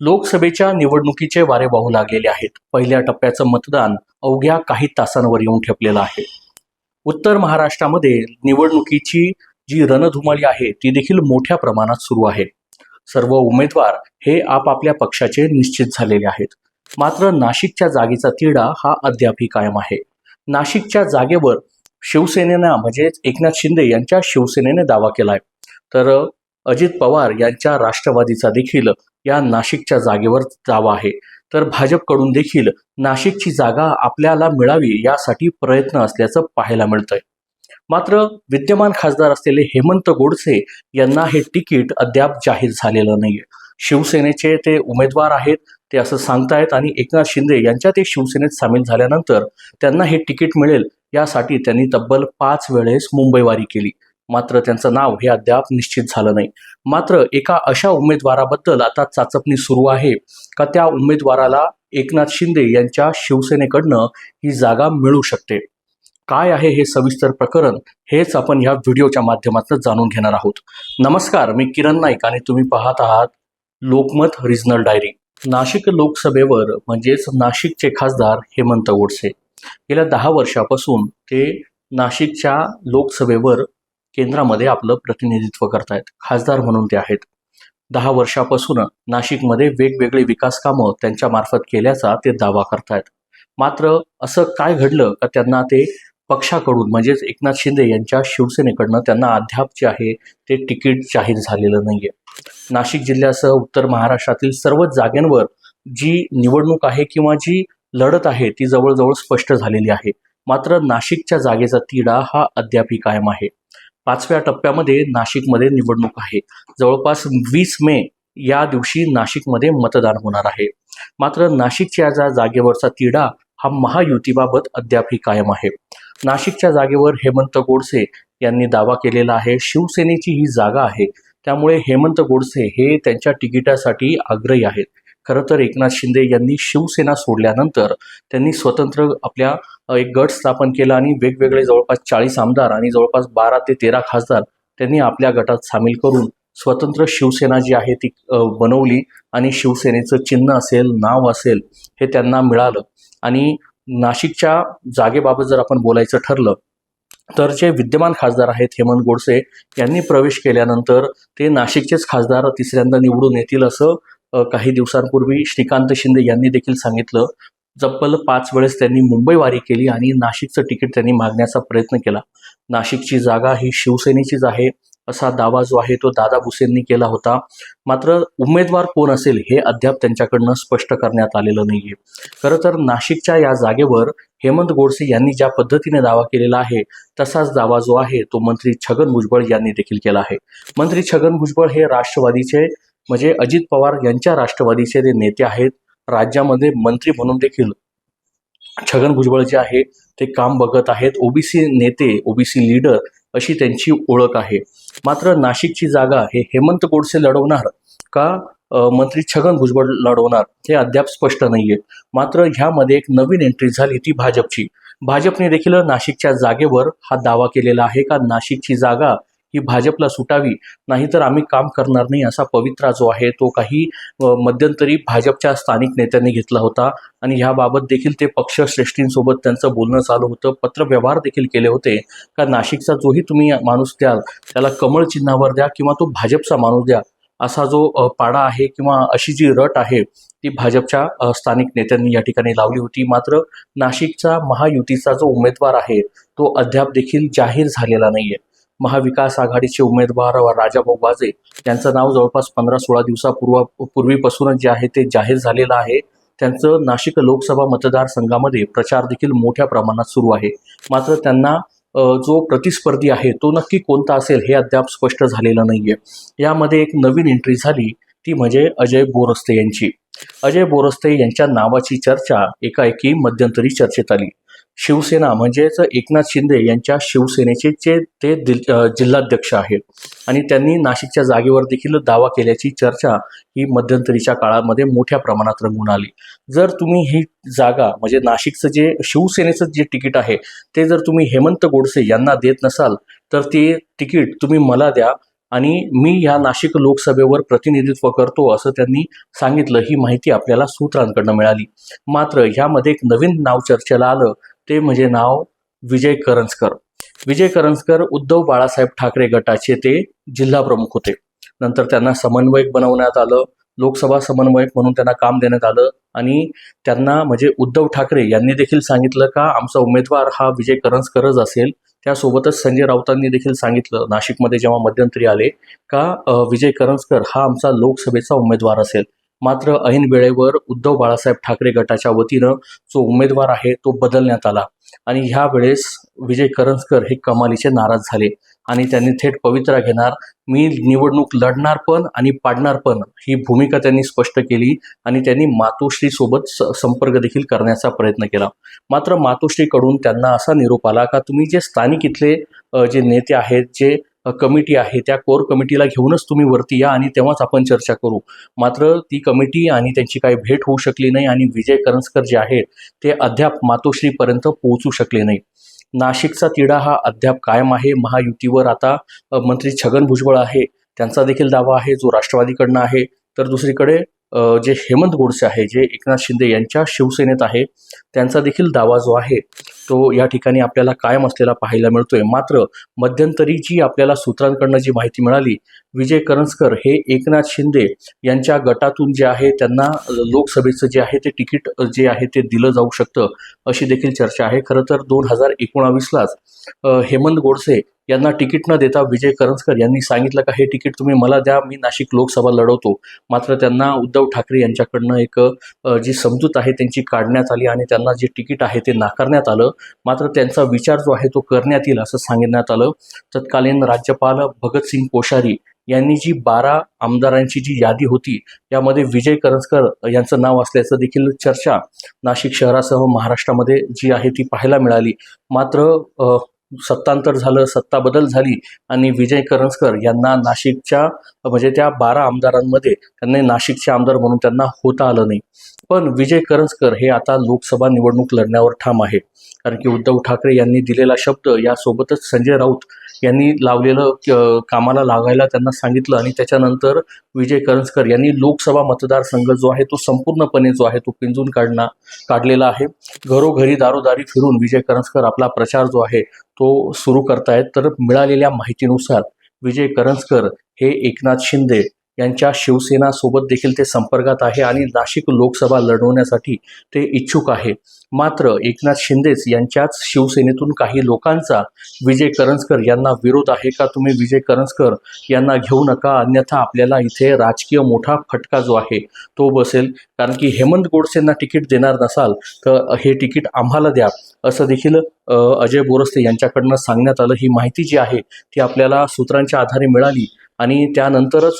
लोकसभेच्या निवडणुकीचे वारे वाहू लागलेले आहेत. पहिल्या टप्प्याचं मतदान अवघ्या काही तासांवर येऊन ठेपलेलं आहे. उत्तर महाराष्ट्रामध्ये निवडणुकीची जी रणधुमाळी आहे ती देखील मोठ्या प्रमाणात सुरू आहे. सर्व उमेदवार हे आपापल्या पक्षाचे निश्चित झालेले आहेत. मात्र नाशिकच्या जागेचा तिढा हा अद्यापही कायम आहे. नाशिकच्या जागेवर शिवसेनेनं म्हणजेच एकनाथ शिंदे यांच्या शिवसेनेने दावा केलाय. तर अजित पवार यांच्या राष्ट्रवादीचा देखील या नाशिकच्या जागेवर दावा आहे. तर भाजपकडून देखील नाशिकची जागा आपल्याला मिळावी यासाठी प्रयत्न असल्याचं पाहायला मिळतंय. मात्र विद्यमान खासदार असलेले हेमंत गोडसे यांना हे तिकीट अद्याप जाहीर झालेलं नाहीये. शिवसेनेचे ते उमेदवार आहेत ते असं सांगतायत आणि एकनाथ शिंदे यांच्या ते शिवसेनेत सामील झाल्यानंतर त्यांना हे तिकीट मिळेल यासाठी त्यांनी तब्बल पाच वेळेस मुंबईवारी केली. मात्र त्यांचं नाव हे अद्याप निश्चित झालं नाही. मात्र एका अशा उमेदवाराबद्दल आता चाचपणी सुरू आहे का त्या उमेदवाराला एकनाथ शिंदे यांच्या शिवसेनेकडनं ही जागा मिळू शकते? काय आहे हे सविस्तर प्रकरण? हेच आपण या व्हिडिओच्या माध्यमातून जाणून घेणार आहोत. नमस्कार मी किरण नाईक आणि तुम्ही पाहत आहात लोकमत रिजनल डायरी नाशिक लोकसभेवर म्हणजेच नाशिकचे खासदार हेमंत गोडसे. गेल्या दहा वर्षापासून ते नाशिकच्या लोकसभेवर केंद्रामध्ये आपलं प्रतिनिधित्व करतायत. खासदार म्हणून ते आहेत. दहा वर्षापासून नाशिकमध्ये वेगवेगळी विकास कामं त्यांच्या मार्फत केल्याचा ते दावा करतायत. मात्र असं काय घडलं का त्यांना ते पक्षाकडून म्हणजेच एकनाथ शिंदे यांच्या शिवसेनेकडनं त्यांना अद्याप जे आहे ते तिकीट जाहीर झालेलं नाहीये. नाशिक जिल्ह्यासह उत्तर महाराष्ट्रातील सर्वच जागेंवर जी निवडणूक आहे किंवा जी लढत आहे ती जवळजवळ स्पष्ट झालेली आहे. मात्र नाशिकच्या जागेचा तिढा हा अद्यापही कायम आहे. पाचव्या टप्प्यामध्ये नाशिकमध्ये निवडणूक आहे. जवळपास वीस मे या दिवशी नाशिकमध्ये मतदान होणार आहे. मात्र नाशिकच्या ज्या जागेवरचा तिढा हा महायुतीबाबत अद्यापही कायम आहे. नाशिकच्या जागेवर हेमंत गोडसे यांनी दावा केलेला आहे शिवसेनेची ही जागा आहे. त्यामुळे हेमंत गोडसे हे त्यांच्या तिकिटासाठी आग्रही आहेत. खरं तर एकनाथ शिंदे यांनी शिवसेना सोडल्यानंतर त्यांनी स्वतंत्र आपल्या एक गट स्थापन केला आणि वेगवेगळे जवळपास चाळीस आमदार आणि जवळपास बारा ते तेरा खासदार त्यांनी आपल्या गटात सामील करून स्वतंत्र शिवसेना जी आहे ती बनवली आणि शिवसेनेचं चिन्ह असेल नाव असेल हे त्यांना मिळालं. आणि नाशिकच्या जागेबाबत जर आपण बोलायचं ठरलं तर जे विद्यमान खासदार आहेत हेमंत गोडसे यांनी प्रवेश केल्यानंतर ते नाशिकचेच खासदार तिसऱ्यांदा निवडून येतील असं काही दिवसांपूर्वी श्रीकांत शिंदे यांनी देखील सांगितलं जप्पल पाच वेळेस त्यांनी मुंबई वारी केली आणि नाशिकचं तिकीट त्यांनी मागण्याचा प्रयत्न केला. नाशिकची जागा ही शिवसेनेचीच आहे असा दावा जो आहे तो दादा भुसेंनी केला होता. मात्र उमेदवार कोण असेल हे अद्याप त्यांच्याकडनं स्पष्ट करण्यात आलेलं नाहीये. खरं तर नाशिकच्या या जागेवर हेमंत गोडसे यांनी ज्या पद्धतीने दावा केलेला आहे तसाच दावा जो आहे तो मंत्री छगन भुजबळ यांनी देखील केला आहे. मंत्री छगन भुजबळ हे राष्ट्रवादीचे म्हणजे अजित पवार यांच्या राष्ट्रवादीचे जे नेते आहेत राज्यामध्ये मंत्री म्हणून देखील छगन भुजबळ जे आहे ते काम बघत आहेत. ओबीसी नेते ओबीसी लीडर अशी त्यांची ओळख आहे. मात्र नाशिकची जागा हे हेमंत गोडसे लढवणार का मंत्री छगन भुजबळ लढवणार हे अद्याप स्पष्ट नाहीये. मात्र ह्यामध्ये एक नवीन एंट्री झाली ती भाजपची. भाजपने देखील नाशिकच्या जागेवर हा दावा केलेला आहे का नाशिकची जागा ही भाजपला सुटावी नाहीतर आम्ही काम करणार नाही असा पवित्रा जो आहे तो काही मध्यंतरी भाजपच्या स्थानिक नेत्यांनी घेतला होता. आणि ह्याबाबत देखील ते पक्षश्रेष्ठींसोबत त्यांचं बोलणं चालू होतं. पत्रव्यवहार देखील केले होते. का नाशिकचा जोही तुम्ही माणूस द्याल त्याला कमळ चिन्हावर द्या किंवा तो भाजपचा माणूस द्या असा जो पाडा आहे किंवा अशी जी रट आहे ती भाजपच्या स्थानिक नेत्यांनी या ठिकाणी लावली होती. मात्र नाशिकचा महायुतीचा जो उमेदवार आहे तो अद्याप देखील जाहीर झालेला नाहीये. महाविकास आघाडीचे उमेदवार राजाभाऊ बाजे यांचं नाव जवळपास पंधरा सोळा दिवसापूर्वा पूर्वीपासूनच जे आहे ते जाहीर झालेलं आहे. त्यांचं नाशिक लोकसभा मतदारसंघामध्ये प्रचार देखील मोठ्या प्रमाणात सुरू आहे. मात्र त्यांना जो प्रतिस्पर्धी आहे तो नक्की कोणता असेल हे अद्याप स्पष्ट झालेलं नाहीये. यामध्ये एक नवीन एंट्री झाली ती म्हणजे अजय बोरस्ते यांची. अजय बोरस्ते यांच्या नावाची चर्चा एकाएकी मध्यंतरी चर्चेत आली. शिवसेना म्हणजेच एकनाथ शिंदे यांच्या शिवसेनेचे जे ते दिल- जिल्हाध्यक्ष आहेत. आणि त्यांनी नाशिकच्या जागेवर देखील दावा केल्याची चर्चा ही मध्यंतरीच्या काळामध्ये मोठ्या प्रमाणात रंगून आली. जर तुम्ही ही जागा म्हणजे नाशिकचं जे शिवसेनेचं जे तिकीट आहे ते जर तुम्ही हेमंत गोडसे यांना देत नसाल तर ते तिकीट तुम्ही मला द्या आणि मी या नाशिक लोकसभेवर प्रतिनिधित्व करतो असं त्यांनी सांगितलं ही माहिती आपल्याला सूत्रांकडनं मिळाली. मात्र ह्यामध्ये एक नवीन नाव चर्चेला आलं ते म्हणजे नाव विजय करंजकर. विजय करंजकर उद्धव बाळासाहेब ठाकरे गटाचे ते जिल्हा प्रमुख होते. नंतर त्यांना समन्वयक बनवण्यात आलं लोकसभा समन्वयक म्हणून त्यांना काम देण्यात आलं आणि त्यांना म्हणजे उद्धव ठाकरे यांनी देखील सांगितलं का आमचा उमेदवार हा विजय करंजकरच असेल. त्यासोबतच संजय राऊतांनी देखील सांगितलं नाशिकमध्ये जेव्हा मध्यंतरी आले का विजय करंजकर हा आमचा लोकसभेचा उमेदवार असेल. मात्र ऐन वेळेवर उद्धव बाळासाहेब ठाकरे गटाच्या वतीनं जो उमेदवार आहे तो बदलण्यात आला. आणि ह्या वेळेस विजय करंजकर हे कमालीचे नाराज झाले. आणि त्यांनी थेट पवित्रा घेणार मी निवडणूक लढणार पण आणि पाडणार पण ही भूमिका त्यांनी स्पष्ट केली आणि त्यांनी मातोश्री सोबत स- संपर्क देखील करण्याचा प्रयत्न केला. मात्र मातोश्रीकडून त्यांना असा निरोप आला का तुम्ही जे स्थानिक इथले जे नेते आहेत जे कमिटी आहे त्या कोर कमिटीला घेऊनच तुम्ही वरती या आणि तेव्हाच आपण चर्चा करू. मात्र ती कमिटी आणि त्यांची काही भेट होऊ शकली नाही आणि विजय करंजकर जे आहेत ते अद्याप मातोश्रीपर्यंत पोहोचू शकले नाही नाशिकचा तिढा हा अद्याप कायम आहे. महायुतीवर आता मंत्री छगन भुजबळ आहे. त्यांचा देखील दावा आहे. जो राष्ट्रवादीकडनं आहे. तर दुसरीकडे जे हेमंत गोडसे आहे जे एकनाथ शिंदे यांच्या शिवसेनेत आहे त्यांचा देखील दावा जो आहे तो या ठिकाणी आपल्याला कायम असलेला पाहायला मिळतोय. मात्र मध्यंतरी जी आपल्याला सूत्रांकडनं जी माहिती मिळाली विजय करंजकर हे एकनाथ शिंदे यांच्या गटातून जे आहे त्यांना लोकसभेचं जे आहे ते तिकीट जे आहे ते दिलं जाऊ शकतं अशी देखील चर्चा आहे. खरं तर दोन हजार एकोणावीसलाच हेमंत गोडसे यांना तिकीट न देता विजय करंजकर यांनी सांगितलं का हे तिकीट तुम्ही मला द्या मी नाशिक लोकसभा लढवतो. मात्र त्यांना उद्धव ठाकरे यांच्याकडनं एक जी समजूत आहे त्यांची काढण्यात आली आणि त्यांना जे तिकीट आहे ते नाकारण्यात आलं. मात्र त्यांचा विचार जो आहे तो करण्यात येईल असं सांगण्यात आलं. तत्कालीन राज्यपाल भगतसिंग कोश्यारी यांनी जी बारा आमदारांची जी यादी होती यामध्ये विजय करंजकर यांचं नाव असल्याचं देखील चर्चा नाशिक शहरासह महाराष्ट्रामध्ये जी आहे ती पाहायला मिळाली. मात्र सत्तांतर झालं सत्ता बदल झाली आणि विजय करंजकर यांना नाशिकच्या म्हणजे त्या बारा आमदारांमध्ये त्यांनी नाशिकचे आमदार म्हणून त्यांना होता आलं नाही. पण विजय करंजकर हे आता लोकसभा निवडणूक लढण्यावर ठाम आहे कारण की उद्धव ठाकरे यांनी दिलेला शब्द यासोबतच संजय राऊत यांनी लावलेलं कामाला लागायला त्यांना सांगितलं आणि त्याच्यानंतर विजय करंजकर यांनी लोकसभा मतदारसंघ जो आहे तो संपूर्णपणे जो आहे तो पिंजून काढणा काढलेला आहे. घरोघरी दारोदारी फिरून विजय करंजकर आपला प्रचार जो आहे तो सुरू करतायत. तर मिळालेल्या माहितीनुसार विजय करंजकर हे एकनाथ शिंदे यांच्या शिवसेनासोबत देखील ते संपर्कात आहे आणि नाशिक लोकसभा लढवण्यासाठी ते इच्छुक आहे. मात्र एकनाथ शिंदेच यांच्याच शिवसेनेतून काही लोकांचा विजय करंजकर यांना विरोध आहे का? तुम्ही विजय करंजकर यांना घेऊ नका अन्यथा आपल्याला इथे राजकीय मोठा फटका जो आहे तो बसेल. कारण की हेमंत गोडसेंना तिकीट देणार नसाल तर हे तिकीट आम्हाला द्या असं देखील अजय बोरस्ते यांच्याकडनं सांगण्यात आलं. ही माहिती जी आहे ती आपल्याला सूत्रांच्या आधारे मिळाली. आणि त्यानंतरच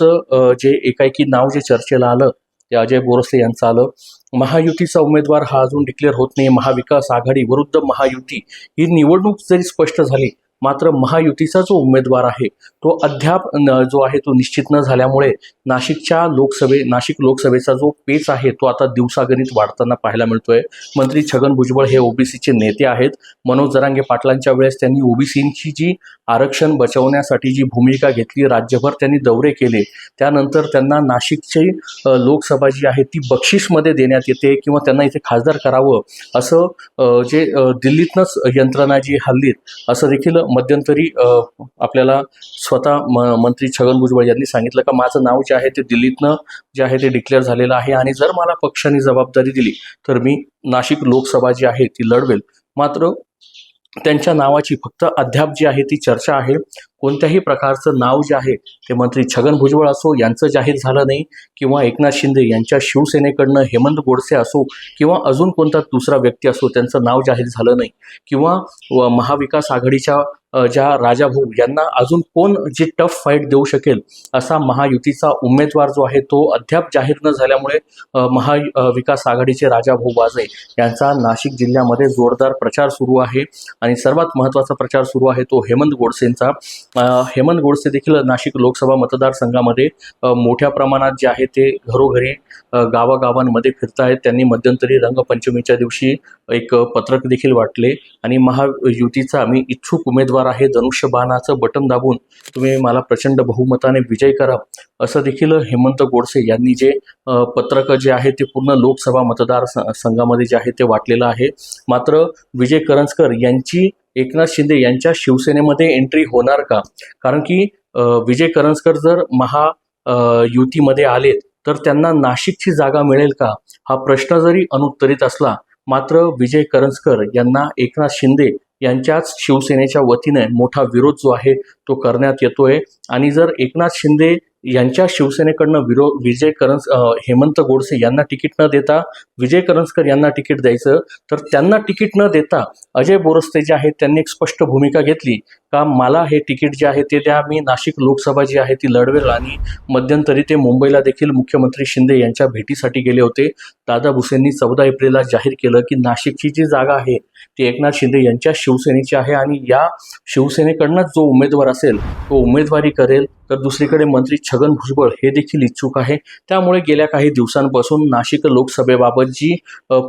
जे एकाएकी नाव जे चर्चेला आलं ते अजय बोरसे यांचं आलं. महायुतीचा उमेदवार हा अजून डिक्लेअर होत नाही. महाविकास आघाडी विरुद्ध महायुती. ही निवडणूक जरी स्पष्ट झाली मात्र महायुतीचा जो उमेदवार आहे तो अद्याप न- जो आहे तो निश्चित न झाल्यामुळे नाशिकच्या लोकसभे नाशिक लोकसभेचा जो पेच आहे तो आता दिवसागणित वाढताना पाहायला मिळतोय. मंत्री छगन भुजबळ हे ओबीसीचे नेते आहेत. मनोज जरांगे पाटलांच्या वेळेस त्यांनी ओबीसींची जी आरक्षण बचवण्यासाठी जी भूमिका घेतली राज्यभर त्यांनी दौरे केले. त्यानंतर त्यांना नाशिकची लोकसभा जी आहे ती बक्षीसमध्ये देण्यात येते किंवा त्यांना इथे खासदार करावं असं जे दिल्लीतनंच यंत्रणा जी हल्लीत असं देखील मध्यंतरी आपल्याला स्वतः म मंत्री छगन भुजबळ यांनी सांगितलं का माझं नाव जे आहे ते दिल्लीतनं जे आहे ते डिक्लेअर झालेलं आहे आणि जर मला पक्षाने जबाबदारी दिली तर मी नाशिक लोकसभा जी आहे ती लढवेल. मात्र त्यांच्या नावाची फक्त अद्याप जी आहे ती चर्चा आहे. कोणत्याही प्रकारचं नाव जे आहे ते मंत्री छगन भुजबळ असो यांचं जाहीर झालं नाही किंवा एकनाथ शिंदे यांच्या शिवसेनेकडनं हेमंत गोडसे असो किंवा अजून कोणता दुसरा व्यक्ती असो त्यांचं नाव जाहीर झालं नाही किंवा व महाविकास आघाडीच्या ज्या राजाभाऊ यांना अजून कोण जी टफ फाईट देऊ शकेल असा महायुतीचा उमेदवार जो आहे तो अद्याप जाहीर न झाल्यामुळे अ, महाविकास आघाडीचे राजाभाऊ वाजे यांचा नाशिक जिल्ह्यामध्ये जोरदार प्रचार सुरू आहे. आणि सर्वात महत्त्वाचा प्रचार सुरू आहे तो हेमंत गोडसेंचा. हेमंत गोडसे देखील नाशिक लोकसभा मतदारसंघामध्ये मोठ्या प्रमाणात जे आहे ते घरोघरी गावागावांमध्ये गावागावांमध्ये फिरतायत. त्यांनी मध्यंतरी रंगपंचमीच्या दिवशी एक पत्रक देखील वाटले. आणि महायुतीचा मी इच्छुक उमेदवार उमेदवार आहे धनुष्यबाणाचं बटन दाबून तुम्ही मला प्रचंड बहुमताने विजय करा असं देखील हेमंत गोडसे यांनी जे पत्रकं जे आहे ते पूर्ण लोकसभा मतदार संघामध्ये जे आहे ते वाटलेलं आहे. मात्र विजय करंजकर यांची एकनाथ शिंदे यांच्या शिवसेनेमध्ये एंट्री होणार का? कारण की विजय करंजकर जर महा युतीमध्ये आलेत तर त्यांना नाशिकची जागा मिळेल का? हा प्रश्न जरी अनुत्तरित असला मात्र विजय करंजकर यांना एकनाथ शिंदे यांच्याच शिवसेनेच्या वतीने मोठा विरोध जो आहे तो करण्यात येतोय. आणि जर एकनाथ शिंदे यांच्या शिवसेनेकडनं विरो विजय करंज हेमंत गोडसे यांना तिकीट न देता विजय करंजकर यांना तिकीट द्यायचं. तर त्यांना तिकीट न देता अजय बोरस्ते जे आहेत त्यांनी एक स्पष्ट भूमिका घेतली का मला हे तिकीट जे आहे ते द्या. मी नाशिक लोकसभा जी आहे ती लढवेल आणि मध्यंतरी ते मुंबईला देखील मुख्यमंत्री शिंदे यांच्या भेटीसाठी गेले होते. दादा भुसेंनी चौदा एप्रिलला जाहीर केलं की नाशिकची जी जागा आहे ती एकनाथ शिंदे यांच्या शिवसेनेची आहे आणि या शिवसेनेकडनं जो उमेदवार असेल तो उमेदवारी करेल. तर दुसरीकडे मंत्री छगन भुजबळ हे देखील इच्छुक आहे. त्यामुळे गेल्या काही दिवसांपासून नाशिक लोकसभेबाबत जी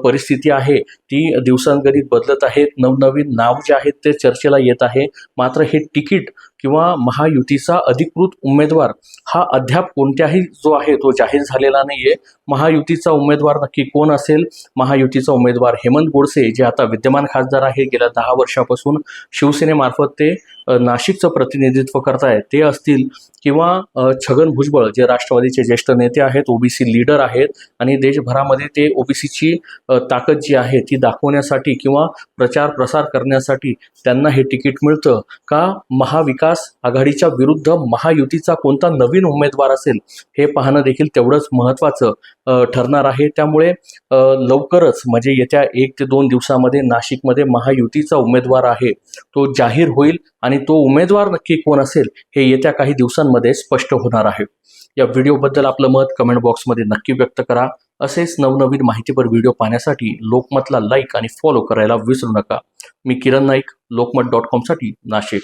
परिस्थिती आहे ती दिवसांगणिक बदलत आहेत. नवनवीन नाव जे आहेत ते चर्चेला येत आहे. मात्र हे तिकीट किंवा महायुतीचा अधिकृत उमेदवार हा अद्याप कोणत्याही जो आहे तो जाहीर झालेला नाहीये. महायुतीचा उमेदवार नक्की कोण असेल? महायुतीचा उमेदवार हेमंत गोडसे जे आता विद्यमान खासदार आहे गेल्या दहा वर्षापासून शिवसेनेमार्फत ते नाशिकचं प्रतिनिधित्व करतायत ते असतील किंवा छगन भुजबळ जे राष्ट्रवादीचे ज्येष्ठ नेते आहेत ओबीसी लीडर आहेत आणि देशभरामध्ये ते ओबीसीची ताकद जी आहे ती दाखवण्यासाठी किंवा प्रचार प्रसार करण्यासाठी त्यांना हे तिकीट मिळतं. का महाविकास आघाडीच्या विरुद्ध महायुतीचा कोणता नवीन उमेदवार असेल हे पाहणं देखील तेवढंच महत्त्वाचं ठरणार आहे. त्यामुळे लवकरच म्हणजे येत्या एक ते दोन दिवसामध्ये नाशिकमध्ये महायुतीचा उमेदवार आहे. तो जाहीर होईल आणि तो उमेदवार नक्की कोण असेल हे येत्या काही दिवसांमध्ये स्पष्ट होणार आहे. या व्हिडिओबद्दल आपलं मत कमेंट बॉक्समध्ये नक्की व्यक्त करा. असेच नवनवीन माहितीपर व्हिडिओ पाहण्यासाठी लोकमतला लाईक आणि फॉलो करायला विसरू नका. मी किरण नाईक लोकमत डॉट कॉमसाठी नाशिक.